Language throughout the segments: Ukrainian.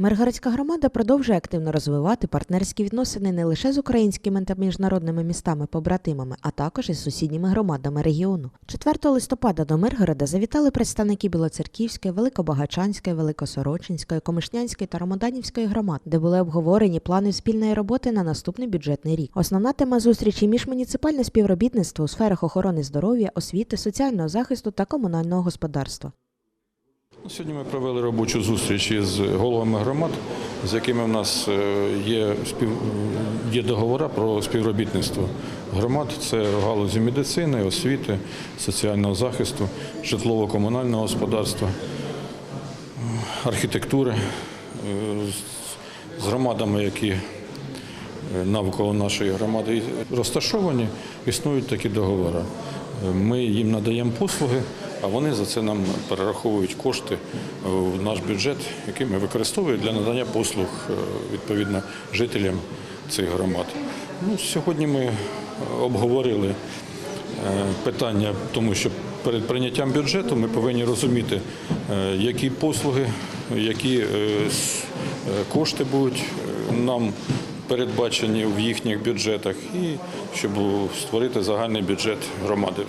Миргородська громада продовжує активно розвивати партнерські відносини не лише з українськими та міжнародними містами-побратимами, а також із сусідніми громадами регіону. 4 листопада до Миргорода завітали представники Білоцерківської, Великобагачанської, Великосорочинської, Комишнянської та Ромоданівської громад, де були обговорені плани спільної роботи на наступний бюджетний рік. Основна тема зустрічі міжмуніципальне співробітництво у сферах охорони здоров'я, освіти, соціального захисту та комунального господарства. Ну, Сьогодні ми провели робочу зустріч із головами громад, з якими в нас е, є, спів... є договори про співробітництво громад. Це в галузі медицини, освіти, соціального захисту, житлово-комунального господарства, архітектури. Е, з- громадами, які е, навколо нашої громади розташовані, існують такі договори. Ми їм надаємо послуги, а вони за це нам перераховують кошти в наш бюджет, який ми використовуємо для надання послуг е, відповідно жителям цих громад. Ну, сьогодні ми е, обговорили е, питання, тому що перед прийняттям бюджету ми повинні розуміти, які послуги, які кошти будуть нам передбачені в їхніх бюджетах, і щоб створити загальний бюджет громади.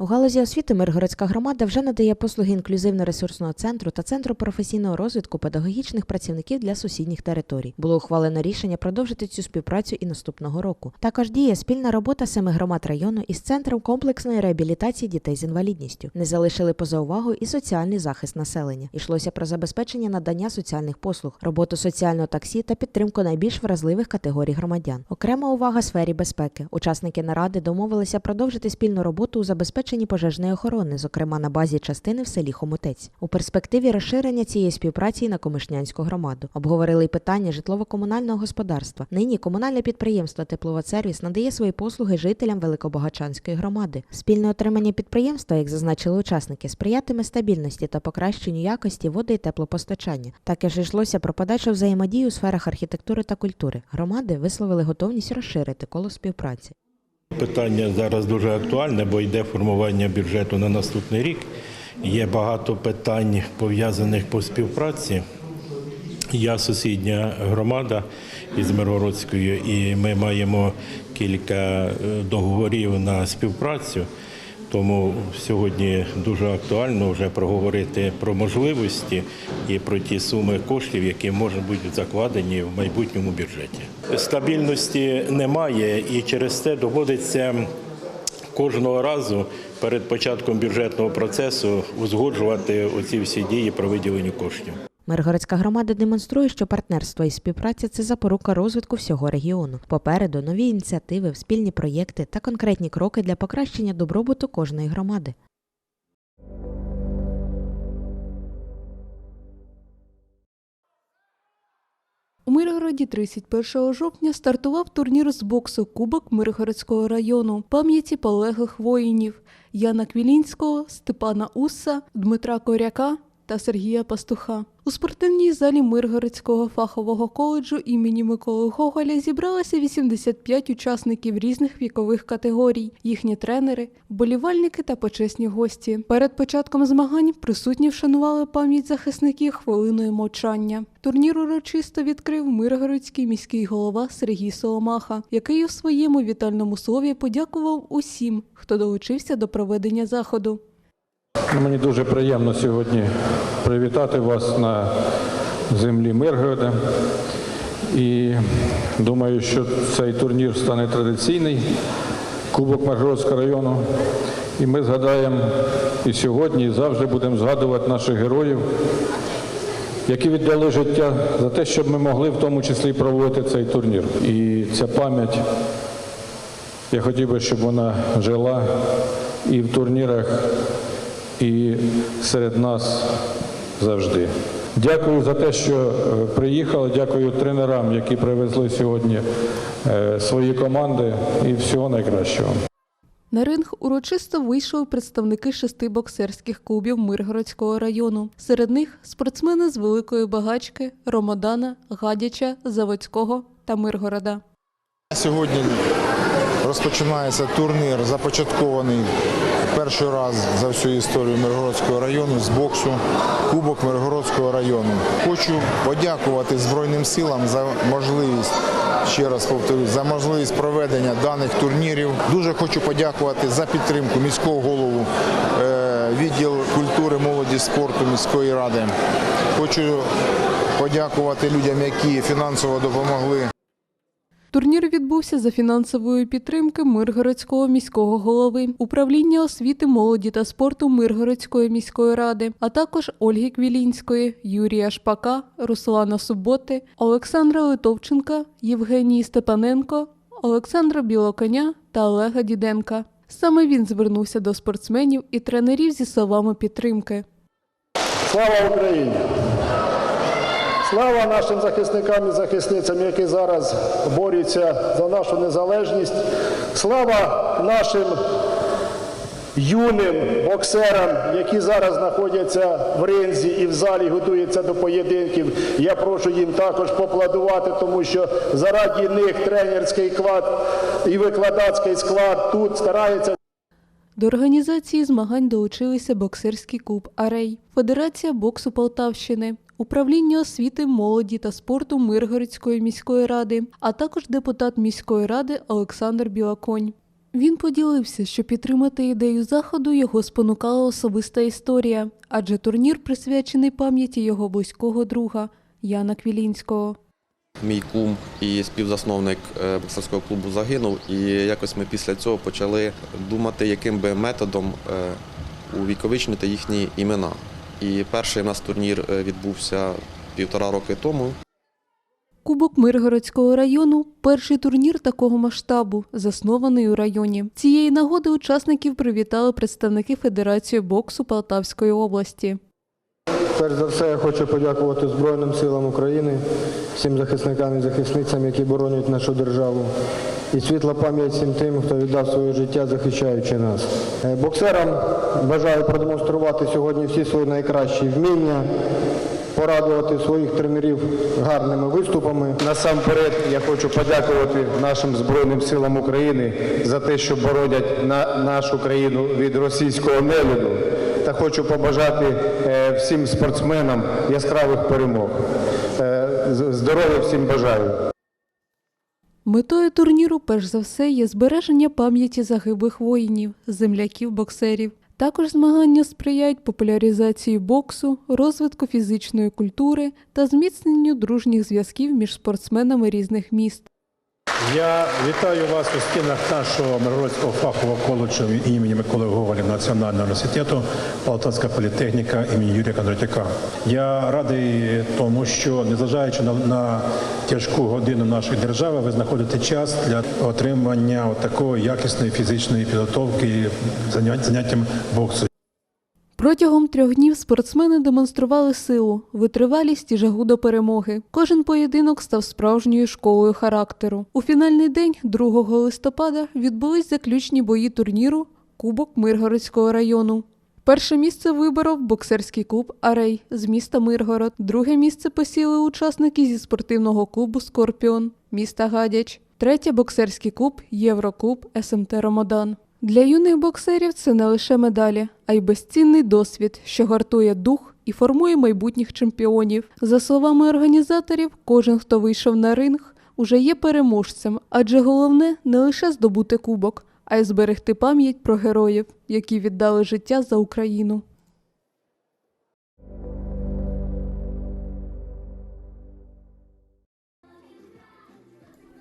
У галузі освіти Миргородська громада вже надає послуги інклюзивно-ресурсного центру та центру професійного розвитку педагогічних працівників для сусідніх територій. Було ухвалено рішення продовжити цю співпрацю і наступного року. Також діє спільна робота семи громад району із центром комплексної реабілітації дітей з інвалідністю. Не залишили поза увагою і соціальний захист населення. Йшлося про забезпечення надання соціальних послуг, роботу соціального таксі та підтримку найбільш вразливих категорій громадян. Окрема увага сфері безпеки. Учасники наради домовилися продовжити спільну роботу у забезпеченні пожежної охорони, зокрема на базі частини в селі Хомутець. У перспективі розширення цієї співпраці на Комишнянську громаду. Обговорили й питання житлово-комунального господарства. Нині комунальне підприємство Тепловодсервіс надає свої послуги жителям Великобагачанської громади. Спільне отримання підприємства, як зазначили учасники, сприятиме стабільності та покращенню якості води і теплопостачання. Також йшлося про подальшу взаємодію у сферах архітектури та культури. Громади висловили готовність розширити коло співпраці. Питання зараз дуже актуальне, бо йде формування бюджету на наступний рік. Є багато питань пов'язаних по співпраці. Я сусідня громада із Миргородською, і ми маємо кілька е, договорів на співпрацю. Тому сьогодні дуже актуально вже проговорити про можливості і про ті суми коштів, які можуть бути закладені в майбутньому бюджеті. Стабільності немає, і через це доводиться кожного разу перед початком бюджетного процесу узгоджувати оці всі дії про виділення коштів. Миргородська громада демонструє, що партнерство і співпраця це запорука розвитку всього регіону. Попереду нові ініціативи, спільні проєкти та конкретні кроки для покращення добробуту кожної громади. У Миргороді 31 жовтня стартував турнір з боксу Кубок Миргородського району пам'яті полеглих воїнів Яна Квілінського, Степана Усса, Дмитра Коряка та Сергія Пастуха. У спортивній залі Миргородського фахового коледжу імені Миколи Гоголя зібралося 85 учасників різних вікових категорій, їхні тренери, вболівальники та почесні гості. Перед початком змагань присутні вшанували пам'ять захисників хвилиною мовчання. Турнір урочисто відкрив Миргородський міський голова Сергій Соломаха, який у своєму вітальному слові подякував усім, хто долучився до проведення заходу. Ну, Мені дуже приємно сьогодні привітати вас на землі Миргорода. І думаю, що цей турнір стане традиційний, Кубок Миргородського району. І ми згадаємо і сьогодні, і завжди будемо згадувати наших героїв, які віддали життя за те, щоб ми могли в тому числі проводити цей турнір. І ця пам'ять, я хотів би, щоб вона жила і в турнірах і серед нас завжди. Дякую за те, що е, приїхали. Дякую тренерам, які привезли сьогодні е, свої команди. І всього найкращого. На ринг урочисто вийшли представники шести боксерських клубів Миргородського району. Серед них спортсмени з Великої Багачки, Ромодана, Гадяча, Заводського та Миргорода. Сьогодні розпочинається турнір, започаткований перший раз за всю історію Миргородського району з боксу Кубок Миргородського району. Хочу подякувати Збройним силам за можливість. Ще раз повторюсь, за можливість проведення даних турнірів. Дуже хочу подякувати за підтримку міського голову, е, відділ культури, молоді, спорту міської ради. Хочу подякувати людям, які фінансово допомогли Турнір відбувся за фінансової підтримки Миргородського міського голови, управління освіти, молоді та спорту Миргородської міської ради, а також Ольги Квілінської, Юрія Шпака, Руслана Суботи, Олександра Литовченка, Євгенії Степаненко, Олександра Білоконя та Олега Діденка. Саме він звернувся до спортсменів і тренерів зі словами підтримки. Слава Україні! Слава нашим захисникам і захисницям, які зараз борються за нашу незалежність. Слава нашим юним боксерам, які зараз знаходяться в ринзі і в залі готуються до поєдинків. Я прошу їм також поплодувати, тому що заради них тренерський склад і викладацький склад тут старається До організації змагань долучилися боксерський клуб Арей, Федерація боксу Полтавщини, управління освіти, молоді та спорту Миргородської міської ради, а також депутат міської ради Олександр Білоконь. Він поділився, що підтримати ідею заходу його спонукала особиста історія, адже турнір присвячений пам'яті його близького друга Яна Квілінського. Мій кум і співзасновник е, боксерського клубу загинув, і якось ми після цього почали думати, яким би методом е, увіковичнити їхні імена. І перший у нас турнір е, відбувся півтора роки тому. Кубок Миргородського району перший турнір такого масштабу, заснований у районі. Цієї нагоди учасників привітали представники Федерації боксу Полтавської області. Перш за все, я хочу подякувати Збройним силам України, всім захисникам і захисницям, які боронять нашу державу. І світла пам'ять всім тим, хто віддав своє життя, захищаючи нас. Е, Боксерам бажаю продемонструвати сьогодні всі свої найкращі вміння, порадувати своїх тренерів гарними виступами. Насамперед я хочу подякувати нашим Збройним силам України за те, що боронять на нашу країну від російського нелюду. Та хочу побажати е, всім спортсменам яскравих перемог. Е, Здоров'я всім бажаю. Метою турніру, перш за все, є збереження пам'яті загиблих воїнів, земляків боксерів. Також змагання сприяють популяризації боксу, розвитку фізичної культури та зміцненню дружніх зв'язків між спортсменами різних міст. Я вітаю вас у стінах нашого Миргородського фахового коледжу імені Миколи Гоголя Національного університету Полтавська політехніка імені Юрія Кондратюка. Я радий тому, що незважаючи на, на тяжку годину нашої держави, ви знаходите час для отримання такої якісної фізичної підготовки заняттям боксу. Протягом трьох днів спортсмени демонстрували силу, витривалість і жагу до перемоги. Кожен поєдинок став справжньою школою характеру. У фінальний день, 2 листопада, відбулись заключні бої турніру Кубок Миргородського району. Перше місце виборов боксерський клуб Арей з міста Миргород. Друге місце посіли учасники зі спортивного клубу Скорпіон міста Гадяч. Третє боксерський клуб Євроклуб СМТ Ромодан. Для юних боксерів це не лише медалі, а й безцінний досвід, що гартує дух і формує майбутніх чемпіонів. За словами організаторів, кожен, хто вийшов на ринг, уже є переможцем, адже головне не лише здобути кубок, а й зберегти пам'ять про героїв, які віддали життя за Україну.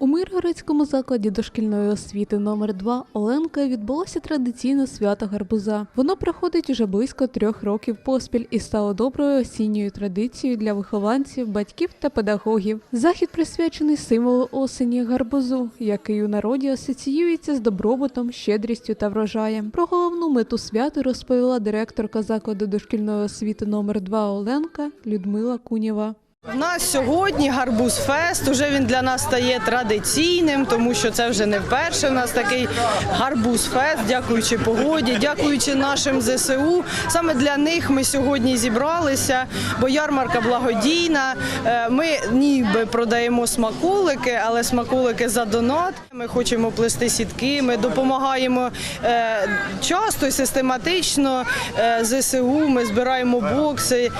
У Миргородському закладі дошкільної освіти номер 2 Оленка відбулося традиційне свято гарбуза. Воно проходить уже близько трьох років поспіль і стало доброю осінньою традицією для вихованців, батьків та педагогів. Захід присвячений символу осені гарбузу, який у народі асоціюється з добробутом, щедрістю та врожаєм. Про головну мету святу розповіла директорка закладу дошкільної освіти номер 2 Оленка Людмила Кунєва. У нас сьогодні гарбуз фест. Уже він для нас стає традиційним, тому що це вже не вперше. У нас такий гарбуз фест, дякуючи погоді, дякуючи нашим ЗСУ. Саме для них ми сьогодні зібралися, бо ярмарка благодійна. Е, Ми ніби продаємо смаколики, але смаколики за донат. Ми хочемо плести сітки. Ми допомагаємо е, часто і систематично е, ЗСУ. Ми збираємо бокси.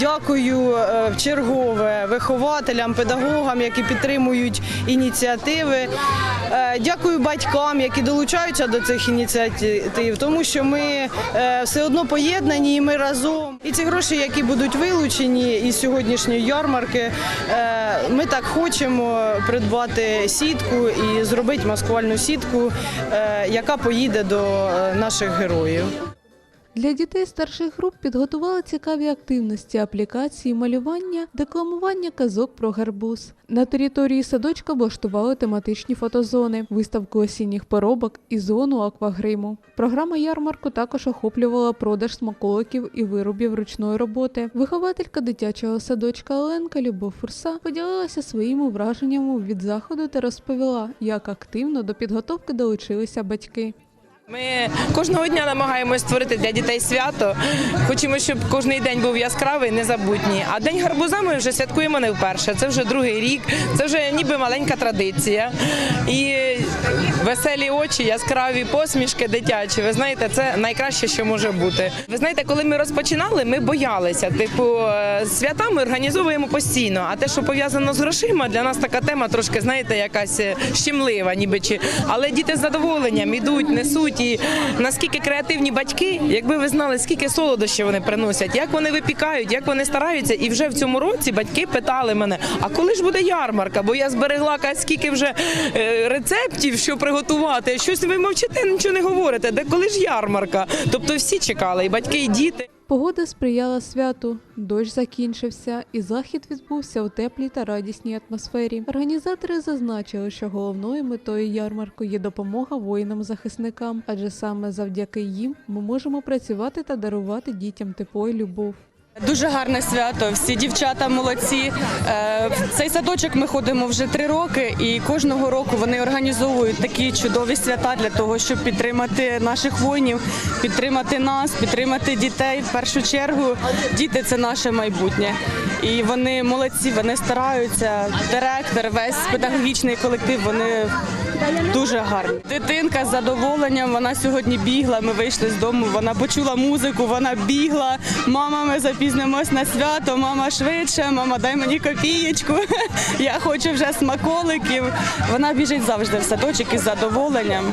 Дякую в чергове вихователям, педагогам, які підтримують ініціативи. Е, Дякую батькам, які долучаються до цих ініціатив, тому що ми е, все одно поєднані і ми разом. І ці гроші, які будуть вилучені із сьогоднішньої ярмарки, е, ми так хочемо придбати сітку і зробити маскувальну сітку, е, яка поїде до е, наших героїв. Для дітей старших груп підготували цікаві активності, аплікації, малювання, декламування казок про гарбуз. На території садочка облаштували тематичні фотозони, виставку осінніх поробок і зону аквагриму. Програма ярмарку також охоплювала продаж смаколиків і виробів ручної роботи. Вихователька дитячого садочка Оленка Любов Фурса поділилася своїми враженнями від заходу та розповіла, як активно до підготовки долучилися батьки. Ми кожного дня намагаємось створити для дітей свято. Хочемо, щоб кожен день був яскравий, незабутній. А день гарбуза ми вже святкуємо не вперше. Це вже другий рік. Це вже ніби маленька традиція. І веселі очі, яскраві посмішки дитячі. Ви знаєте, це найкраще, що може бути. Ви знаєте, коли ми розпочинали, ми боялися. Типу, е, свята ми організовуємо постійно. А те, що пов'язано з грошима, для нас така тема трошки, знаєте, якась е, щемлива, ніби чи. Але діти з задоволенням ідуть, несуть. І наскільки креативні батьки, якби ви знали, скільки солодощів вони приносять, як вони випікають, як вони стараються. І вже в цьому році батьки питали мене: а коли ж буде ярмарка? Бо я зберегла скільки вже е, рецептів, що приготувати. Щось ви мовчите, нічого не говорите. Де коли ж ярмарка? Тобто всі чекали, і батьки, і діти. Погода сприяла святу, дощ закінчився, і захід відбувся у теплій та радісній атмосфері. Організатори зазначили, що головною метою ярмарку є допомога воїнам-захисникам, адже саме завдяки їм ми можемо працювати та дарувати дітям тепло і любов. Дуже гарне свято. Всі дівчата молодці. Е, В цей садочок ми ходимо вже три роки, і кожного року вони організовують такі чудові свята для того, щоб підтримати наших воїнів, підтримати нас, підтримати дітей. В першу чергу діти це наше майбутнє. І вони молодці, вони стараються. Директор, весь педагогічний колектив. Вони дуже гарні. Дитинка з задоволенням. Вона сьогодні бігла. Ми вийшли з дому. Вона почула музику, вона бігла. Мама, ми запізнимось на свято. Мама швидше, мама, дай мені копієчку. Я хочу вже смаколиків. Вона біжить завжди в садочок із задоволенням.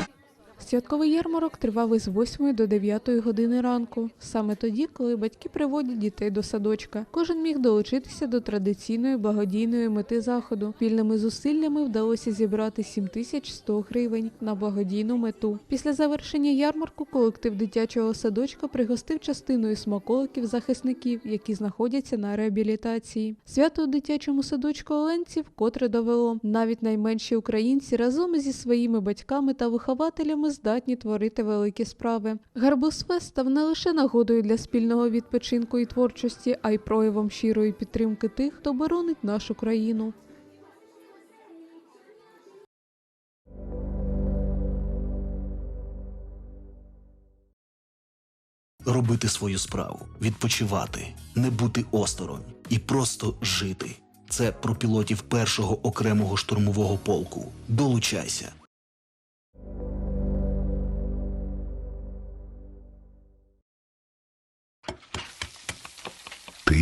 Святковий ярмарок тривав із 8 до 9 години ранку, саме тоді, коли батьки приводять дітей до садочка. Кожен міг долучитися до традиційної благодійної мети заходу. Спільними зусиллями вдалося зібрати 7100 гривень на благодійну мету. Після завершення ярмарку колектив дитячого садочка пригостив частиною смаколиків захисників, які знаходяться на реабілітації. Свято у дитячому садочку Оленців вкотре довело. Навіть найменші українці разом зі своїми батьками та вихователями здатні творити великі справи. Гарбузфест став не лише нагодою для спільного відпочинку і творчості, а й проявом щирої підтримки тих, хто боронить нашу країну. робити свою справу, відпочивати, не бути осторонь і просто жити. Це про пілотів першого окремого штурмового полку. Долучайся.